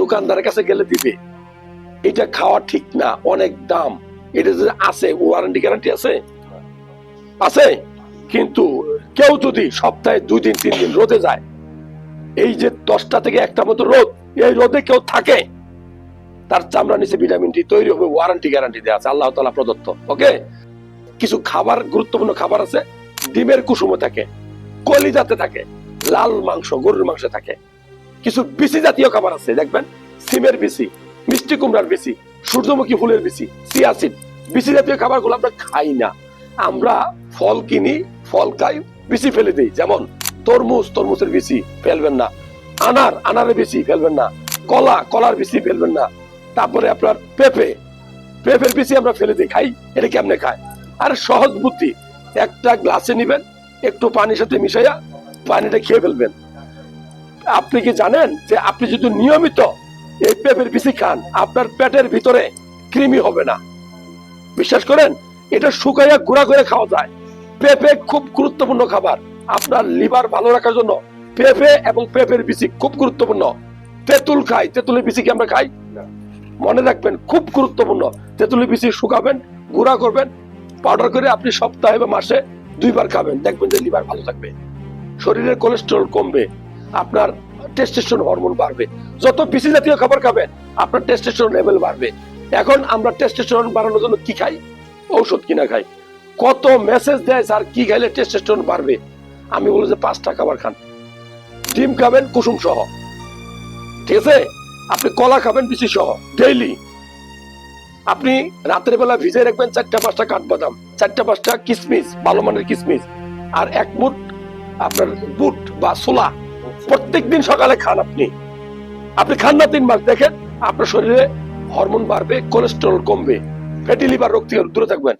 দোকানদারের কাছে গেলে দিবে। এটা খাওয়া ঠিক না, অনেক দাম। এটা যে আছে ওয়ারেন্টি গ্যারান্টি আছে? আছে। কিন্তু কেউ যদি সপ্তাহে দুই দিন, তিন দিন রোদে যায়, এই যে দশটা থেকে একটা মতো রোদ, এই রোদে কেউ থাকে, তার চামড়া নিচে ভিটামিন ডি তৈরি হবে ওয়ারেন্টি গ্যারান্টি দেওয়া আছে, আল্লাহ তালা প্রদত্ত ওকে কিছু খাবার, গুরুত্বপূর্ণ খাবার আছে, ডিমের কুসুমে থাকে, কলিজাতে থাকে, লাল মাংস, গরুর মাংস থাকে। কিছু বিসি জাতীয় খাবার আছে, দেখবেন? সিমের বিসি, মিষ্টি কুমড়ার বিসি, সূর্যমুখী ফুলের বিসি সিয়াসিড বিসি জাতীয় খাবারগুলো আমরা খাই না। আমরা ফল কিনি, ফল খাই, বিসি ফেলে দিই। যেমন তরমুজ, তরমুজের বিসি ফেলবেন না। আনার, আনারের বিসি ফেলবেন না। কলা, কলার বিসি ফেলবেন না। তারপরে আপনার পেঁপে, পেঁপের বিসি আমরা ফেলে দিই, খাই, এটা কেমনে খায়? আর সহজ বুদ্ধি, একটা গ্লাসে নিবেন, একটু পানির সাথে মিশাইয়া পানিটা খেয়ে ফেলবেন। আপনি কি জানেন যে আপনি যদি নিয়মিত এই পেঁপের বিসি খান আপনার পেটের ভিতরে কৃমি হবে না। বিশ্বাস করেন এটা শুকাইয়া গুঁড়া করে খাওয়া যায়। পেঁপে খুব গুরুত্বপূর্ণ খাবার। আপনার লিভার ভালো রাখার জন্য পেঁপে এবং পেঁপের বিসি খুব গুরুত্বপূর্ণ। তেঁতুল খাই তেঁতুলের বিসি কি আমরা খাই? মনে রাখবেন খুব গুরুত্বপূর্ণ। তেঁতুলের বিসি শুকাবেন গুঁড়া করবেন পাউডার করে আপনি সপ্তাহে বা মাসে দুইবার খাবেন। দেখবেন যে লিভার ভালো থাকবে। শরীরের কোলেস্ট্রল কমবে। আপনার টেস্টোস্টেরন হরমোন বাড়বে। যত বিসি জাতীয় খাবার খাবেন, আপনার টেস্টোস্টেরন লেভেল বাড়বে। এখন আমরা টেস্টোস্টেরন বাড়ানোর জন্য কি খাই? ঔষধ কিনা খাই। কত মেসেজ দেয়, স্যার, কি খাইলে টেস্টোস্টেরন বাড়বে? আমি বলি যে, পাঁচটা খাবার খান। ডিম খাবেন, কুসুম সহ। ঠিক আছে? আপনি কলা খাবেন বিসি সহ। ডেইলি আপনি রাতের বেলা ভিজে রাখবেন চারটা পাঁচটা কাঠবাদাম, চারটা পাঁচটা কিসমিস, ভালো মানের কিসমিস, আর এক মুঠ আপনার বুট বা সোলা প্রত্যেকদিন সকালে খান আপনি। আপনি খান না তিন মাস, দেখেন আপনার শরীরে হরমোন বাড়বে কোলেস্ট্রল কমবে ফ্যাটি লিভার রোগ থেকে দূরে থাকবেন।